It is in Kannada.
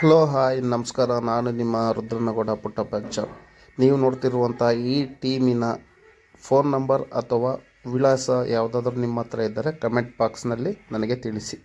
ಹಲೋ, ಹಾಯ್, ನಮಸ್ಕಾರ. ನಾನು ನಿಮ್ಮ ರುದ್ರನಗೌಡ ಪುಟ್ಟಪ್ಪ ನೀವು ನೋಡ್ತಿರುವಂಥ ಈ ಟೀಮಿನ ಫೋನ್ ನಂಬರ್ ಅಥವಾ ವಿಳಾಸ ಯಾವುದಾದ್ರೂ ನಿಮ್ಮ ಹತ್ರ ಇದ್ದರೆ ಕಮೆಂಟ್ ಬಾಕ್ಸ್ನಲ್ಲಿ ನನಗೆ ತಿಳಿಸಿ.